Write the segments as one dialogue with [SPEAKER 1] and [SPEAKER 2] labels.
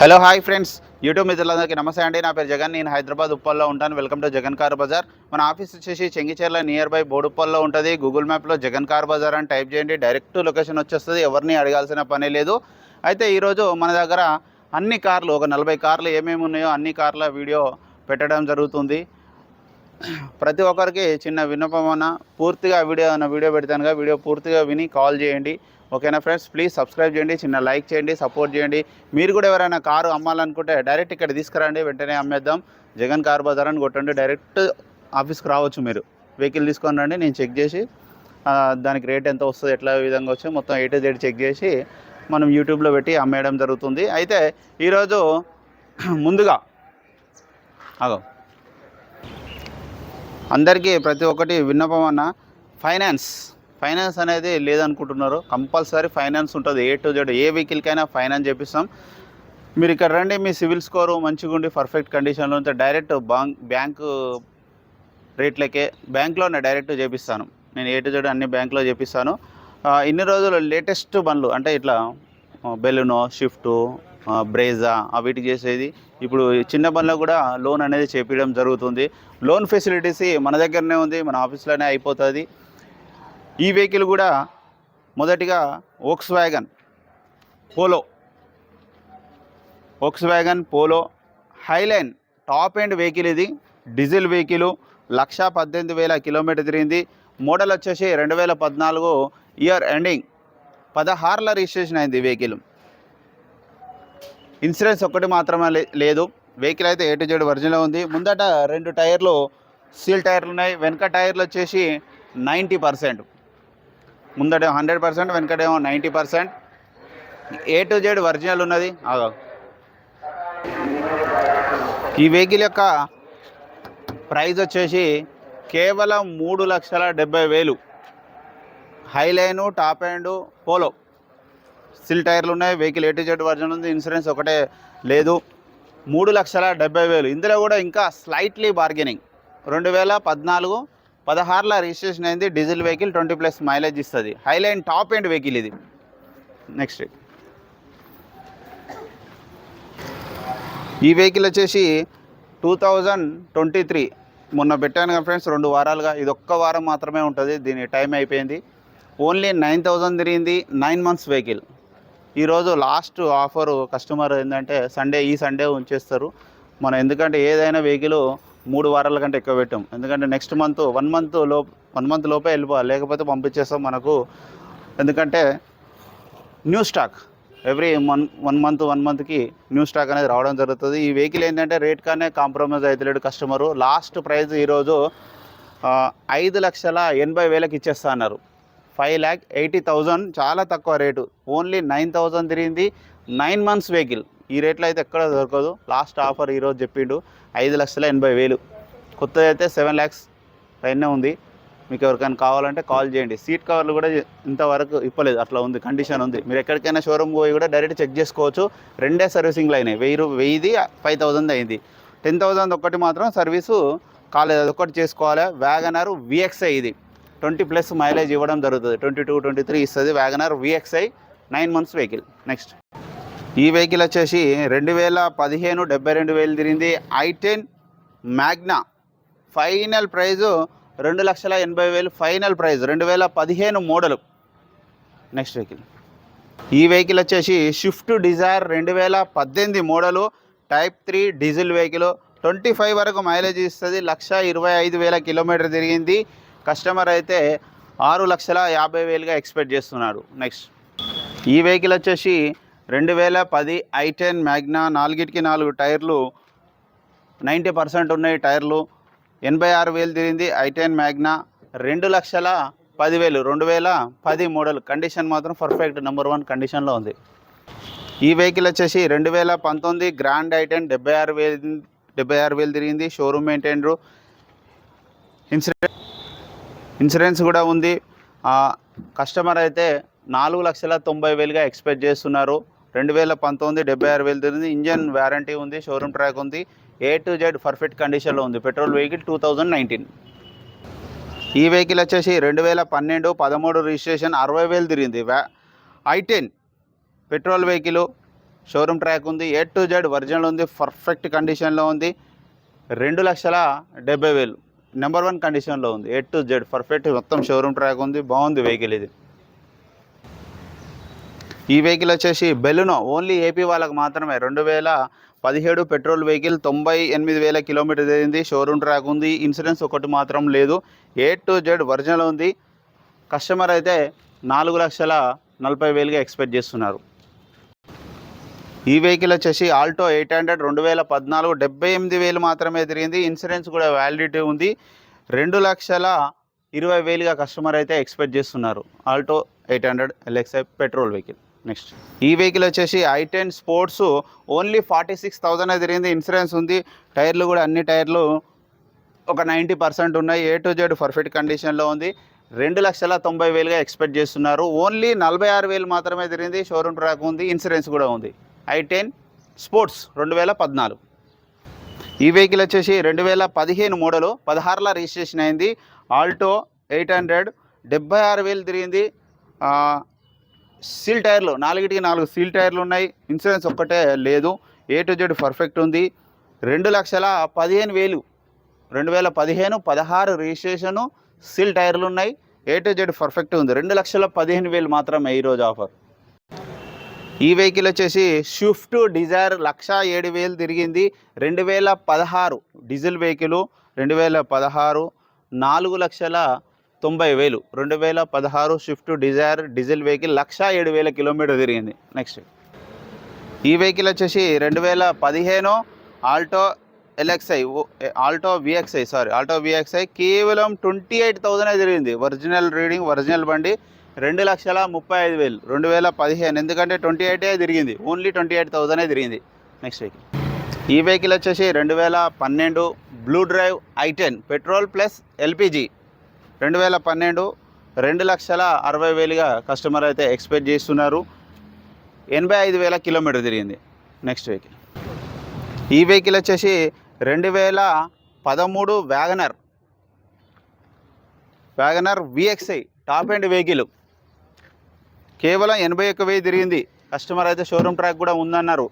[SPEAKER 1] Hello hi friends. YouTube మిత్రులందరికీ నమస్తే అండి. నా పేరు జగన్. నేను హైదరాబాద్ ఉప్పల్లో ఉంటాను. Welcome to Jagan car Bazaar. మన ఆఫీస్ వచ్చేసి చెంగిచేర్ల నియర్ బై బోడుప్పల్లో ఉంటుంది. గూగుల్ మ్యాప్లో జగన్ కార్ బజార్ అని టైప్ చేయండి. డైరెక్ట్ లొకేషన్ వచ్చేస్తుంది. ఎవరిని అడగాల్సిన పని లేదు. అయితే ఈరోజు మన దగ్గర అన్ని కార్లు ఒక నలభై కార్లు ఏమేమి ఉన్నాయో అన్ని కార్ల వీడియో పెట్టడం జరుగుతుంది. ప్రతి ఒక్కరికి చిన్న విన్నపం పూర్తిగా వీడియో అన్న వీడియో పెడతానుగా వీడియో పూర్తిగా విని కాల్ చేయండి. ఓకేనా ఫ్రెండ్స్? ప్లీజ్ సబ్స్క్రైబ్ చేయండి చిన్న లైక్ చేయండి సపోర్ట్ చేయండి. మీరు కూడా ఎవరైనా కారు అమ్మాలనుకుంటే డైరెక్ట్ ఇక్కడ తీసుకురండి వెంటనే అమ్మేద్దాం. జగన్ కార్ బజార్ అని కొట్టండి డైరెక్ట్ ఆఫీస్కి రావచ్చు మీరు. వెహికల్ తీసుకొని రండి నేను చెక్ చేసి దానికి రేట్ ఎంత వస్తుంది ఎట్లా విధంగా వచ్చి మొత్తం ఏ టు జెడ్ చెక్ చేసి మనం యూట్యూబ్లో పెట్టి అమ్మేయడం జరుగుతుంది. అయితే ఈరోజు ముందుగా అగో అందరికీ ప్రతి ఒక్కటి విన్నపం అన్న ఫైనాన్స్. ఫైనాన్స్ అనేది లేదనుకుంటున్నారు కంపల్సరీ ఫైనాన్స్ ఉంటుంది ఏ టు జెడ్ ఏ వెహికల్కైనా ఫైనాన్స్ చేపిస్తాం. మీరు ఇక్కడ రండి మీ సివిల్ స్కోరు మంచిగా ఉండి పర్ఫెక్ట్ కండిషన్లో ఉంటే డైరెక్ట్ బ్యాంక్ బ్యాంకు రేట్లకే బ్యాంక్లోనే డైరెక్ట్ చేపిస్తాను. నేను ఏ టు జెడ్ అన్ని బ్యాంక్లో చేపిస్తాను. ఇన్ని రోజులు లేటెస్ట్ బండ్లు అంటే ఇట్లా బెలూనో షిఫ్ట్ బ్రేజా అవిటి వీటికి చేసేది. ఇప్పుడు చిన్న పనిలో కూడా లోన్ అనేది చేపించడం జరుగుతుంది. లోన్ ఫెసిలిటీస్ మన దగ్గరనే ఉంది మన ఆఫీస్లోనే అయిపోతుంది. ఈ వెహికల్ కూడా మొదటిగా Volkswagen Polo Volkswagen Polo highline top end vehicle ఇది. డీజిల్ వెహికల్ లక్ష పద్దెనిమిది వేల కిలోమీటర్ తిరిగింది. మోడల్ వచ్చేసి రెండు వేల పద్నాలుగు ఇయర్ ఎండింగ్ పదహారుల రిజిస్ట్రేషన్ అయింది వెహికల్ ఇన్సూరెన్స్ ఒక్కటి మాత్రమే లే- లేదు. వెహికల్ అయితే ఏ టు జెడ్ ఒరిజినల్ ఉంది. ముందట రెండు టైర్లు సీల్ టైర్లు ఉన్నాయి. వెనక టైర్లు వచ్చేసి నైంటీ పర్సెంట్. ముందట hundred percent వెనకటేమో ninety percent. A to Z original ఉన్నది ఆగా. ఈ వెహికల్ యొక్క ప్రైస్ వచ్చేసి కేవలం మూడు లక్షల డెబ్బై వేలు. Highline top and Polo. సిల్ టైర్లు ఉన్నాయి vehicle A to Z version ఉంది ఇన్సూరెన్స్ ఒకటే లేదు. మూడు లక్షల డెబ్బై వేలు. ఇందులో కూడా ఇంకా స్లైట్లీ బార్గెనింగ్ రెండు వేల పద్నాలుగు పదహారుల రిజిస్ట్రేషన్ అయింది diesel vehicle twenty plus mileage ఇస్తుంది. హైలైన్ టాప్ ఎండ్ వెహికల్ ఇది. నెక్స్ట్ ఈ వెహికల్ వచ్చేసి టూ థౌజండ్ ట్వంటీ త్రీ మొన్న పెట్టాను కదా ఫ్రెండ్స్ రెండు వారాలుగా. ఇది ఒక్క వారం మాత్రమే ఉంటుంది. దీని టైం అయిపోయింది. ఓన్లీ నైన్ థౌజండ్ తిరిగింది నైన్ మంత్స్ వెహికల్ ఈరోజు లాస్ట్ ఆఫర్ కస్టమర్ ఏంటంటే సండే ఈ సండే ఉంచేస్తారు. మనం ఎందుకంటే ఏదైనా వెహికల్ మూడు వారాల కంటే ఎక్కువ పెట్టాం. ఎందుకంటే నెక్స్ట్ మంత్ వన్ మంత్లో వన్ మంత్ లోపే వెళ్ళిపోవాలి. లేకపోతే పంపించేస్తాం మనకు. ఎందుకంటే new stock every one one month one మంత్కి న్యూ స్టాక్ అనేది రావడం జరుగుతుంది. ఈ వెహికల్ ఏంటంటే రేట్ కానీ కాంప్రమైజ్ అవుతలేడు కస్టమరు లాస్ట్ ప్రైస్ ఈరోజు ఐదు లక్షల ఎనభై వేలకు ఇచ్చేస్తా అన్నారు. ఫైవ్ ల్యాక్ ఎయిటీ థౌజండ్ చాలా తక్కువ రేటు. ఓన్లీ నైన్ థౌజండ్ తిరిగింది. నైన్ మంత్స్ వెహికల్ ఈ రేట్లో అయితే ఎక్కడ దొరకదు. లాస్ట్ ఆఫర్ ఈరోజు చెప్పిండు ఐదు లక్షల ఎనభై వేలు. కొత్తది అయితే సెవెన్ ల్యాక్స్ పైనే ఉంది. మీకు ఎవరికైనా కావాలంటే కాల్ చేయండి. సీట్ కవర్లు కూడా ఇంతవరకు ఇప్పలేదు. అట్లా ఉంది కండిషన్ ఉంది. మీరు ఎక్కడికైనా షోరూమ్ పోయి కూడా డైరెక్ట్ చెక్ చేసుకోవచ్చు. రెండే సర్వీసింగ్లు అయినాయి. వెయ్యి రూ- వెయ్యిది ఫైవ్ థౌజండ్ అయింది. టెన్ థౌజండ్ ఒక్కటి మాత్రం సర్వీసు కాలేదు. అది ఒక్కటి చేసుకోవాలి. వ్యాగనర్ విఎక్స్ఐ ఇది. ట్వంటీ ప్లస్ మైలేజ్ ఇవ్వడం జరుగుతుంది. ట్వంటీ టూ ట్వంటీ త్రీ ఇస్తుంది WagonR VXI nine months vehicle. Next. ఈ వెహికల్ వచ్చేసి రెండు వేల పదిహేను డెబ్బై రెండు వేలు తిరిగింది. I ten Magna. Final price రెండు లక్షల ఎనభై వేలు. ఫైనల్ ప్రైజ్ రెండు వేల పదిహేను మోడలు. Next vehicle. ఈ వెహికల్ వచ్చేసి షిఫ్ట్ డిజైర్ రెండు వేల పద్దెనిమిది model. Type three diesel vehicle. Twenty five వరకు మైలేజ్ ఇస్తుంది. లక్ష ఇరవై ఐదు వేల కిలోమీటర్ తిరిగింది. కస్టమర్ అయితే ఆరు లక్షల యాభై వేలుగా ఎక్స్పెక్ట్ చేస్తున్నారు నెక్స్ట్. ఈ వెహికల్ వచ్చేసి రెండు వేల పది ఐటెన్ మ్యాగ్నా నాలుగిటికి నాలుగు టైర్లు నైంటీ పర్సెంట్ ఉన్నాయి టైర్లు. ఎనభై ఆరు వేలు తిరిగింది ఐటెన్ మ్యాగ్నా రెండు లక్షల పదివేలు రెండు వేల పది మోడల్ కండిషన్ మాత్రం పర్ఫెక్ట్ నెంబర్ వన్ కండిషన్లో ఉంది. ఈ వెహికల్ వచ్చేసి రెండు వేల పంతొమ్మిది గ్రాండ్ ఐటెన్ డెబ్బై ఆరు వేలు డెబ్బై ఆరు వేలు తిరిగింది. షోరూమ్ మెయింటైనరు. ఇన్సూరెన్స్ ఇన్సూరెన్స్ కూడా ఉంది. ఆ, కస్టమర్ అయితే నాలుగు లక్షల తొంభై వేలుగా ఎక్స్పెక్ట్ చేస్తున్నారు. రెండు వేల పంతొమ్మిది డెబ్బై ఆరు వేలు తిరిగింది ఇంజన్ వారంటీ ఉంది షోరూమ్ ట్రాక్ ఉంది. ఏ టు జెడ్ పర్ఫెక్ట్ కండిషన్లో ఉంది. Petrol vehicle two thousand nineteen. ఈ వెహికల్ వచ్చేసి రెండు వేల పన్నెండు పదమూడు రిజిస్ట్రేషన్ అరవై వేలు తిరిగింది. వ్యా i ten petrol vehicle showroom track ఉంది. ఏ టు జెడ్ ఒరిజినల్ ఉంది పర్ఫెక్ట్ కండిషన్లో ఉంది. రెండు లక్షల డెబ్బై వేలు నెంబర్ వన్ కండిషన్లో ఉంది. ఏ టు జెడ్ పర్ఫెక్ట్ మొత్తం షోరూమ్ ట్రాక్ ఉంది. బాగుంది వెహికల్ ఇది. ఈ వెహికల్ వచ్చేసి బెలునో ఓన్లీ ఏపీ వాళ్ళకి మాత్రమే. రెండు వేల పదిహేడు పెట్రోల్ వెహికల్ తొంభై ఎనిమిది వేల కిలోమీటర్ తిరిగింది. షోరూమ్ ట్రాక్ ఉంది. ఇన్సూరెన్స్ ఒకటి మాత్రం లేదు. ఏ టు జెడ్ ఒరిజినల్ ఉంది. కస్టమర్ అయితే నాలుగు లక్షల నలభై వేలుగా ఎక్స్పెక్ట్ చేస్తున్నారు. ఈ వెహికల్ వచ్చేసి ఆల్టో ఎయిట్ హండ్రెడ్ రెండు వేల పద్నాలుగు డెబ్బై ఎనిమిది వేలు మాత్రమే తిరిగింది. ఇన్సూరెన్స్ కూడా వ్యాలిడిటీ ఉంది. రెండు లక్షల ఇరవై వేలుగా కస్టమర్ అయితే ఎక్స్పెక్ట్ చేస్తున్నారు. Alto eight hundred LXI petrol vehicle. Next ఈ వెహికల్ వచ్చేసి i ten sports only forty six thousand తిరిగింది. ఇన్సూరెన్స్ ఉంది. టైర్లు కూడా అన్ని టైర్లు ఒక నైంటీ పర్సెంట్ ఉన్నాయి. ఏ టు జెడ్ పర్ఫెక్ట్ కండిషన్లో ఉంది. రెండు లక్షల తొంభై వేలుగా ఎక్స్పెక్ట్ చేస్తున్నారు. ఓన్లీ నలభై ఆరు వేలు మాత్రమే తిరిగింది. షోరూమ్ ట్రాక్ ఉంది. ఇన్సూరెన్స్ కూడా ఉంది. ఐ టెన్ స్పోర్ట్స్ రెండు వేల పద్నాలుగు. ఈ వెహికల్ వచ్చేసి రెండు వేల పదిహేను మోడలు పదహారులో రిజిస్ట్రేషన్ అయింది. ఆల్టో ఎయిట్ హండ్రెడ్ డెబ్బై ఆరు వేలు తిరిగింది. సీల్ టైర్లు నాలుగిటికి నాలుగు సీల్ టైర్లు ఉన్నాయి. ఇన్సూరెన్స్ ఒక్కటే లేదు. ఏ టు జెడ్ పర్ఫెక్ట్ ఉంది. రెండు లక్షల పదిహేను వేలు రెండు వేల పదిహేను పదహారు రిజిస్ట్రేషను సీల్ టైర్లు ఉన్నాయి. ఏ టు జెడ్ పర్ఫెక్ట్ ఉంది. రెండు లక్షల పదిహేను వేలు మాత్రమే ఈరోజు ఆఫర్. ఈ వెహికల్ వచ్చేసి స్విఫ్ట్ డిజైర్ లక్ష ఏడు వేలు తిరిగింది. రెండు వేల పదహారు డీజిల్ వెహికల్ రెండు వేల పదహారు నాలుగు లక్షల తొంభై వేలు. రెండు వేల పదహారు Swift Dzire diesel vehicle lakh ఏడు వేల కిలోమీటర్ తిరిగింది. నెక్స్ట్ ఈ వెహికల్ వచ్చేసి రెండు వేల పదిహేను Alto LXI Alto VXI sorry Alto VXI కేవలం ట్వంటీ ఎయిట్ థౌజండ్ తిరిగింది. ఒరిజినల్ రీడింగ్ ఒరిజినల్ బండి రెండు లక్షల ముప్పై ఐదు వేలు. రెండు వేల పదిహేను. ఎందుకంటే ట్వంటీ ఎయిటే తిరిగింది. ఓన్లీ ట్వంటీ ఎయిట్ థౌజండే తిరిగింది. నెక్స్ట్ వెహికల్ ఈ వెహికల్ వచ్చేసి రెండు వేల పన్నెండు blue drive i ten petrol plus LPG. రెండు వేల పన్నెండు రెండు లక్షల అరవై వేలుగా కస్టమర్ అయితే ఎక్స్పెక్ట్ చేస్తున్నారు. ఎనభై ఐదు వేల కిలోమీటర్ తిరిగింది నెక్స్ట్ వెహికల్. ఈ వెహికల్ వచ్చేసి రెండు వేల పదమూడు WagonR. WagonR VXI top end vehicle. కేవలం ఎనభై ఒక్క వెయ్యి తిరిగింది. కస్టమర్ అయితే షోరూమ్ ట్రాక్ కూడా ఉందన్నారు.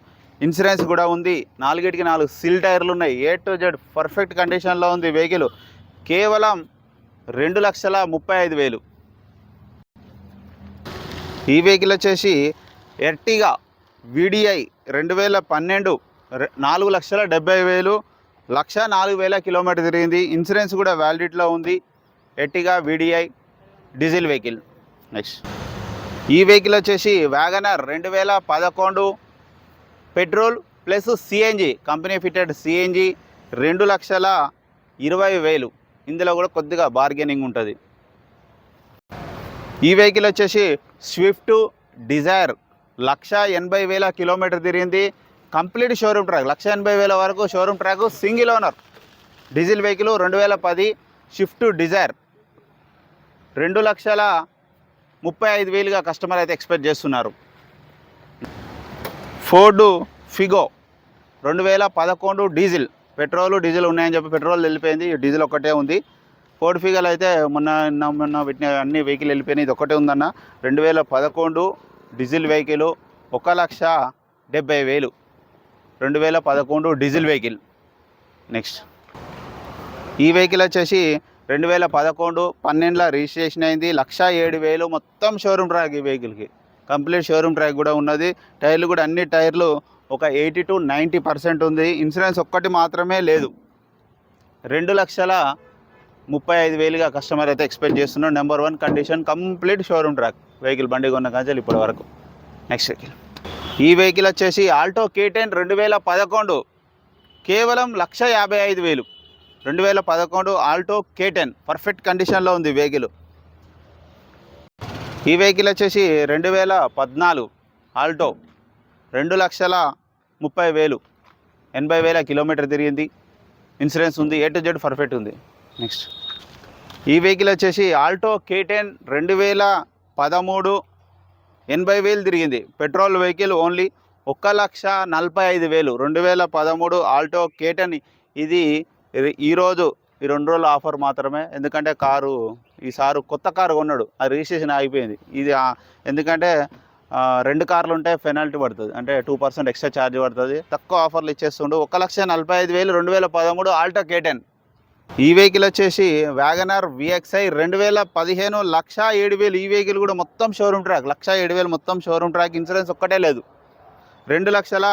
[SPEAKER 1] ఇన్సూరెన్స్ కూడా ఉంది. నాలుగిటికి నాలుగు సిల్ టైర్లు ఉన్నాయి. ఏ టు జెడ్ పర్ఫెక్ట్ కండిషన్లో ఉంది వెహికల్. కేవలం రెండు లక్షల ముప్పై ఐదు వేలు. ఈ వెహికల్ వచ్చేసి ఎర్టిగా విడిఐ రెండు వేల పన్నెండు నాలుగు లక్షల డెబ్బై వేలు లక్ష నాలుగు వేల కిలోమీటర్ తిరిగింది. ఇన్సూరెన్స్ కూడా వ్యాలిడిటీలో ఉంది. Ertiga VDI diesel vehicle. Next ఈ వెహికల్ వచ్చేసి వ్యాగనర్ రెండు వేల పదకొండు. Petrol plus CNG company fitted CNG రెండు లక్షల ఇరవై వేలు. ఇందులో కూడా కొద్దిగా బార్గెనింగ్ ఉంటుంది. ఈ వెహికల్ వచ్చేసి స్విఫ్ట్ డిజైర్ లక్ష ఎనభై వేల కిలోమీటర్ తిరిగింది. కంప్లీట్ షోరూమ్ ట్రాక్ లక్ష ఎనభై వేల వరకు showroom track single owner diesel vehicle రెండు వేల పది షిఫ్ట్ డిజైర్ రెండు లక్షల ముప్పై ఐదు వేలుగా కస్టమర్ అయితే ఎక్స్పెక్ట్ చేస్తున్నారు. ఫోర్డు ఫిగో రెండు వేల పదకొండు డీజిల్ పెట్రోల్ డీజిల్ ఉన్నాయని చెప్పి పెట్రోల్ వెళ్ళిపోయింది. డీజిల్ ఒక్కటే ఉంది. ఫోర్డ్ ఫిగల్ అయితే మొన్న నిన్న మొన్న పెట్టిన అన్ని వెహికల్ వెళ్ళిపోయినాయి. ఇది ఒక్కటే ఉందన్న. రెండు వేల పదకొండు డీజిల్ వెహికల్ ఒక లక్ష డెబ్బై వేలు. రెండు వేల పదకొండు డీజిల్ వెహికల్. నెక్స్ట్. ఈ వెహికల్ వచ్చేసి రెండు వేల పదకొండు పన్నెండులో రిజిస్ట్రేషన్ అయింది. లక్ష ఏడు వేలు మొత్తం షోరూమ్ ట్రాక్ ఈ వెహికల్కి. కంప్లీట్ షోరూమ్ ట్రాక్ కూడా ఉన్నది. టైర్లు కూడా అన్ని టైర్లు ఒక ఎయిటీ టు నైంటీ పర్సెంట్ ఉంది. ఇన్సూరెన్స్ ఒక్కటి మాత్రమే లేదు. రెండు లక్షల ముప్పై ఐదు వేలుగా కస్టమర్ అయితే ఎక్స్పెక్ట్ చేస్తున్నాడు. Number one condition complete showroom track. Vehicle బండి కొన్న కాంచెలు ఇప్పటి వరకు. Next vehicle. ఈ వెహికల్ వచ్చేసి ఆల్టో కే టెన్ రెండు వేల పదకొండు. కేవలం లక్ష యాభై ఐదు వేలు. రెండు వేల పదకొండు ఆల్టో కే టెన్ పర్ఫెక్ట్ కండిషన్లో ఉంది వెహికల్. ఈ వెహికల్ వచ్చేసి రెండు వేల పద్నాలుగు ఆల్టో. రెండు లక్షల ముప్పై వేలు. ఎనభై వేల కిలోమీటర్ తిరిగింది. ఇన్సూరెన్స్ ఉంది. ఏ టు జెడ్ పర్ఫెక్ట్ ఉంది. నెక్స్ట్. ఈ వెహికల్ వచ్చేసి ఆల్టో కే టెన్ రెండు వేల పదమూడు ఎనభై వేలు తిరిగింది. పెట్రోల్ వెహికల్ ఓన్లీ ఒక్క లక్ష నలభై ఐదు వేలు. రెండు వేల పదమూడు ఆల్టో కే టెన్ ఇది ఈరోజు ఈ రెండు రోజుల ఆఫర్ మాత్రమే. ఎందుకంటే కారు ఈ సారు కొత్త కారు కొన్నాడు. ఆ రిజిస్ట్రేషన్ ఆగిపోయింది. ఇది ఎందుకంటే రెండు కార్లు ఉంటే పెనాల్టీ పడుతుంది. అంటే టూ పర్సెంట్ ఎక్స్ట్రా ఛార్జ్ పడుతుంది. తక్కువ ఆఫర్లు ఇచ్చేస్తుండు. ఒక లక్ష నలభై ఐదు వేలు రెండు వేల పదమూడు ఆల్టో కేటెన్. ఈ వెహికల్ వచ్చేసి వ్యాగనర్ విఎక్స్ఐ రెండు వేల పదిహేను లక్ష ఏడు వేలు. ఈ వెహికల్ కూడా మొత్తం షోరూమ్ ట్రాక్. లక్ష ఏడు వేలు మొత్తం షోరూమ్ ట్రాక్. ఇన్సూరెన్స్ ఒక్కటే లేదు. రెండు లక్షల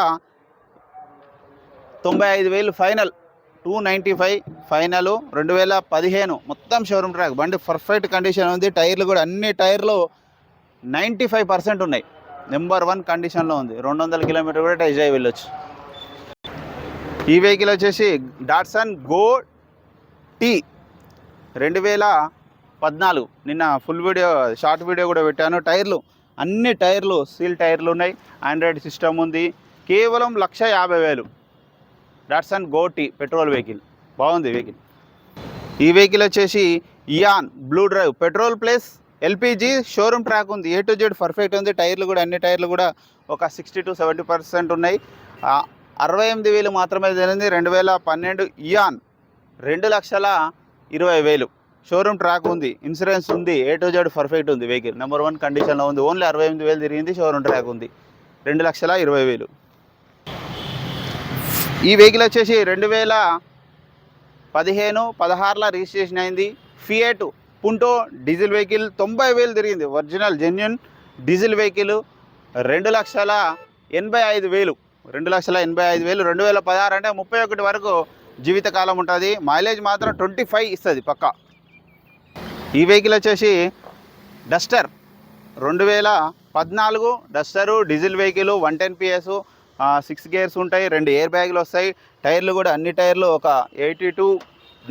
[SPEAKER 1] తొంభై ఐదు వేలు final. Two ninety five final. రెండు వేల పదిహేను మొత్తం షోరూమ్ ట్రాక్. బండి పర్ఫెక్ట్ కండిషన్ ఉంది. టైర్లు కూడా అన్ని టైర్లు నైంటీ ఫైవ్ పర్సెంట్ ఉన్నాయి. నెంబర్ వన్ కండిషన్లో ఉంది. రెండు వందల కిలోమీటర్ కూడా టైజ్ అయ్యి వెళ్ళొచ్చు. ఈ వెహికల్ వచ్చేసి డాట్సన్ గో టీ రెండు వేల పద్నాలుగు. నిన్న ఫుల్ వీడియో షార్ట్ వీడియో కూడా పెట్టాను. టైర్లు అన్ని టైర్లు సీల్ టైర్లు ఉన్నాయి. ఆండ్రాయిడ్ సిస్టమ్ ఉంది. కేవలం లక్ష యాభై వేలు. Datsun Go T petrol vehicle బాగుంది వెహికల్ ఈ వెహికల్ వచ్చేసి Eon blue drive petrol plus LPG showroom track ఉంది. ఏ టు జెడ్ పర్ఫెక్ట్ ఉంది. టైర్లు కూడా అన్ని టైర్లు కూడా ఒక సిక్స్టీ టు సెవెంటీ పర్సెంట్ ఉన్నాయి. అరవై ఎనిమిది వేలు మాత్రమే జరిగింది. రెండు వేల పన్నెండు ఇయాన్ రెండు లక్షల ఇరవై వేలు. షోరూమ్ ట్రాక్ ఉంది. ఇన్సూరెన్స్ ఉంది. ఏ టు జెడ్ పర్ఫెక్ట్ ఉంది వెహికల్. నెంబర్ వన్ కండిషన్లో ఉంది. ఓన్లీ అరవై ఎనిమిది వేలు తిరిగింది షోరూమ్ ట్రాక్ ఉంది. రెండు లక్షల ఇరవై వేలు. ఈ వెహికల్ వచ్చేసి రెండు వేల పదిహేను పదహారులో రిజిస్ట్రేషన్ అయింది. ఫియేటు పుంటో డీజిల్ వెహికల్ తొంభై వేలు తిరిగింది. ఒరిజినల్ జెన్యున్ డీజిల్ వెహికల్ రెండు లక్షల ఎనభై ఐదు వేలు. రెండు లక్షల ఎనభై ఐదు వేలు. రెండు వేల పదహారు అంటే ముప్పై ఒకటి వరకు జీవితకాలం ఉంటుంది. మైలేజ్ మాత్రం ట్వంటీ ఫైవ్ ఇస్తుంది పక్కా. ఈ వెహికల్ వచ్చేసి డస్టర్ రెండు వేల పద్నాలుగు Duster diesel vehicle one ten PS six gears ఉంటాయి. రెండు ఎయిర్ బ్యాగులు వస్తాయి. టైర్లు కూడా అన్ని టైర్లు ఒక ఎయిటీ టు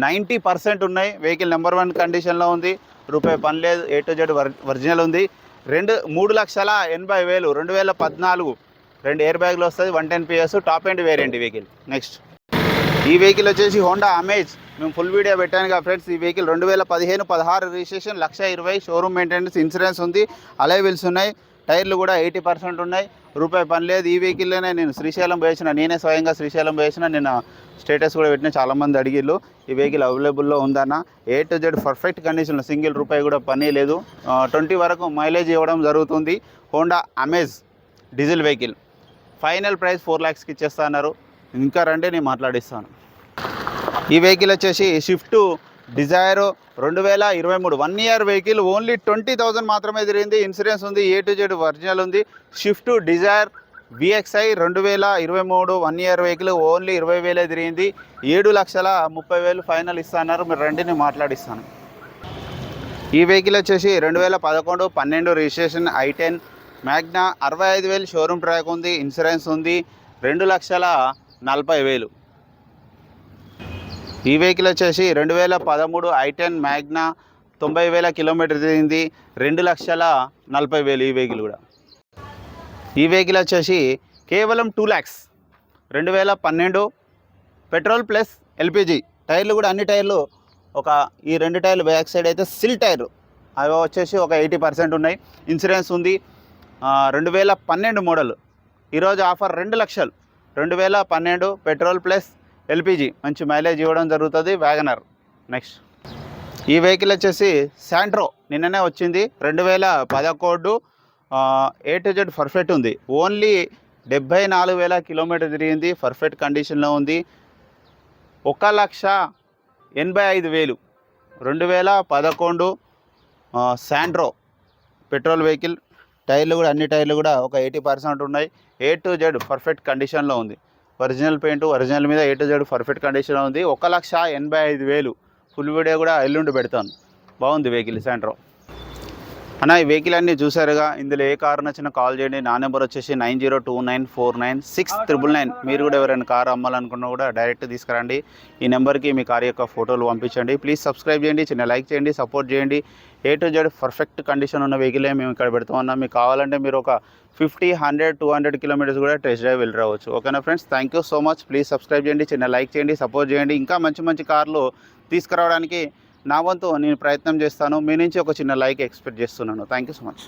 [SPEAKER 1] నైంటీ పర్సెంట్ ఉన్నాయి. వెహికల్ నెంబర్ వన్ కండిషన్లో ఉంది. రూపాయి పని లేదు. ఏ టు జెడ్ ఒరిజినల్ ఉంది. రెండు మూడు లక్షల ఎనభై వేలు రెండు వేల పద్నాలుగు. రెండు ఎయిర్ బ్యాగ్లు వస్తుంది one ten PS top and variant vehicle next ఈ వెహికల్ వచ్చేసి హోండా అమేజ్ మేము ఫుల్ వీడియో పెట్టాను కదా ఫ్రెండ్స్ ఈ వెహికల్ రెండు వేల పదిహేను పదహారు రిజిస్ట్రేషన్ లక్ష ఇరవై షోరూమ్ మెయింటెనెన్స్ ఇన్సూరెన్స్ ఉంది. అలై వీల్స్ ఉన్నాయి. టైర్లు కూడా ఎయిటీ పర్సెంట్ ఉన్నాయి. రూపాయి పని లేదు. ఈ వెహికల్లోనే నేను శ్రీశైలం పోయేసిన. నేనే స్వయంగా శ్రీశైలం పోయేసిన. నేను స్టేటస్ కూడా పెట్టిన. చాలామంది అడిగిళ్ళు ఈ వెహికల్ అవైలబుల్లో ఉందన్న? ఏ టు జెడ్ పర్ఫెక్ట్ కండిషన్లో సింగిల్ రూపాయి కూడా పని లేదు. ట్వంటీ వరకు మైలేజ్ ఇవ్వడం జరుగుతుంది. Honda Amaze diesel vehicle final price four ల్యాక్స్కి ఇచ్చేస్తా అన్నారు. ఇంకా రండి నేను మాట్లాడిస్తాను. ఈ వెహికల్ వచ్చేసి షిఫ్ట్ డిజైర్ రెండు వేల ఇరవై మూడు. One year vehicle only twenty thousand మాత్రమే తిరిగింది. ఇన్సూరెన్స్ ఉంది ఏ టు జెడ్ ఒరిజినల్ ఉంది. షిఫ్ట్ డిజైర్ విఎక్స్ఐ రెండు వేల ఇరవై మూడు. వన్ ఇయర్ వెహికల్ ఓన్లీ ఇరవై వేలే తిరిగింది. ఏడు లక్షల ముప్పై వేలు ఫైనల్ ఇస్తాన్నారు. మీరు రండి నేను మాట్లాడిస్తాను. ఈ వెహికల్ వచ్చేసి రెండు వేల పదకొండు పన్నెండు రిజిస్ట్రేషన్ ఐ టెన్ మ్యాగ్నా అరవై ఐదు వేలు షోరూమ్ ట్రాక్ ఉంది ఇన్సూరెన్స్ ఉంది. రెండు లక్షల నలభై వేలు. ఈ వెహికల్ వచ్చేసి రెండు వేల పదమూడు ఐ టెన్ మ్యాగ్నా తొంభై వేల కిలోమీటర్ తిరిగింది. రెండు లక్షల నలభై వేలు ఈ వెహికల్ కూడా. ఈ వెహికల్ వచ్చేసి కేవలం టూ ల్యాక్స్. రెండు వేల పన్నెండు పెట్రోల్ ప్లస్ ఎల్పిజి. టైర్లు కూడా అన్ని టైర్లు ఒక ఈ రెండు టైర్లు బ్యాక్ సైడ్ అయితే సిల్ టైర్. అవి వచ్చేసి ఒక ఎయిటీ పర్సెంట్ ఉన్నాయి. ఇన్సూరెన్స్ ఉంది. రెండు వేల పన్నెండు మోడల్. ఈరోజు ఆఫర్ రెండు లక్షలు. రెండు వేల పన్నెండు పెట్రోల్ ప్లస్ ఎల్పిజి మంచి మైలేజ్ ఇవ్వడం జరుగుతుంది వ్యాగనర్ నెక్స్ట్ ఈ వెహికల్ వచ్చేసి శాంట్రో. నిన్ననే వచ్చింది. రెండు వేల పదకొండు ఏ టు జెడ్ పర్ఫెక్ట్ ఉంది. ఓన్లీ డెబ్బై నాలుగు వేల కిలోమీటర్ తిరిగింది. పర్ఫెక్ట్ కండిషన్లో ఉంది. ఒక లక్ష ఎనభై ఐదు వేలు. రెండు వేల పదకొండు శాంట్రో పెట్రోల్ వెహికల్. టైర్లు కూడా అన్ని టైర్లు కూడా ఒక ఎయిటీ పర్సెంట్ ఉన్నాయి. ఏ టు జెడ్ పర్ఫెక్ట్ కండిషన్లో ఉంది. ఒరిజినల్ పెయింట్ ఒరిజినల్ మీద A to Z perfect condition ఉంది. ఒక లక్ష ఎనభై ఐదు వేలు. ఫుల్ వీడియో కూడా ఎల్లుండి పెడతాను. బాగుంది వెహికల్ శాంట్రో అన్న ఈ వెహికల్ అన్ని చూసారుగా ఇందులో ఏ కారు నచ్చినా కాల్ చేయండి. నా నెంబర్ వచ్చేసి nine zero two nine four nine six triple nine. మీరు కూడా ఎవరైనా కారు అమ్మాలనుకున్నా కూడా డైరెక్ట్ తీసుకురండి. ఈ నెంబర్కి మీ కార్ యొక్క ఫోటోలు పంపించండి. ప్లీజ్ సబ్స్క్రైబ్ చేయండి చిన్న లైక్ చేయండి సపోర్ట్ చేయండి. A to Z perfect condition ఉన్న వెహికలే మేము ఇక్కడ పెడుతూ ఉన్నాం మీకు కావాలంటే మీరు ఒక fifty hundred two hundred kilometers కూడా టెస్ట్ డ్రైవ్ వెళ్ళి రావచ్చు. ఓకేనా friends thank you so much please subscribe చేయండి చిన్న లైక్ చేయండి సపోర్ట్ చేయండి. ఇంకా మంచి మంచి కార్లు తీసుకురావడానికి నా వంతు నేను ప్రయత్నం చేస్తాను. మీ నుంచి ఒక చిన్న లైక్ ఎక్స్పెక్ట్ చేస్తున్నాను. Thank you so much